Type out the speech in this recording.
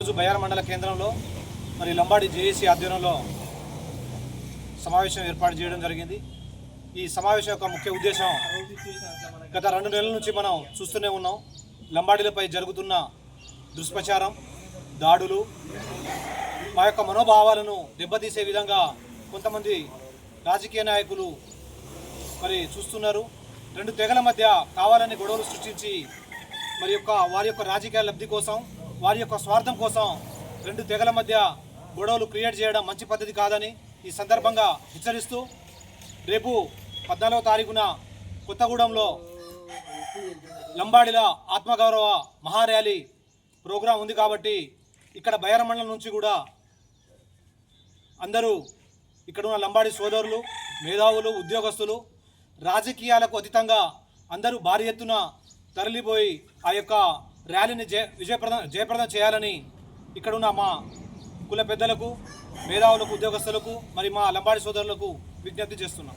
ఈరోజు బయార మండల కేంద్రంలో మరి లంబాడి జేఏసీ ఆధ్వర్యంలో సమావేశం ఏర్పాటు చేయడం జరిగింది. ఈ సమావేశం యొక్క ముఖ్య ఉద్దేశం గత రెండు నెలల నుంచి మనం చూస్తూనే ఉన్నాం. లంబాడీలపై జరుగుతున్న దుష్ప్రచారం దాడులు మా యొక్క మనోభావాలను దెబ్బతీసే విధంగా కొంతమంది రాజకీయ నాయకులు మరి చూస్తున్నారు. రెండు తెగల మధ్య కావాలని గొడవలు సృష్టించి మరి యొక్క వారి యొక్క రాజకీయ లబ్ధి కోసం వారి యొక్క స్వార్థం కోసం రెండు తెగల మధ్య గొడవలు క్రియేట్ చేయడం మంచి పద్ధతి కాదని ఈ సందర్భంగా హెచ్చరిస్తూ రేపు పద్నాలుగో తారీఖున కొత్తగూడెంలో లంబాడిల ఆత్మగౌరవ మహార్యాలీ ప్రోగ్రాం ఉంది కాబట్టి ఇక్కడ బయరమండలం నుంచి కూడా అందరూ ఇక్కడ ఉన్న లంబాడి సోదరులు మేధావులు ఉద్యోగస్తులు రాజకీయాలకు అతీతంగా అందరూ భారీ ఎత్తున తరలిపోయి ఆ యొక్క ర్యాలీని జయ విజయప్రదం జయప్రదం చేయాలని ఇక్కడున్న మా కుల పెద్దలకు మేధావులకు ఉద్యోగస్తులకు మరి మా లంబాడి సోదరులకు విజ్ఞప్తి చేస్తున్నాం.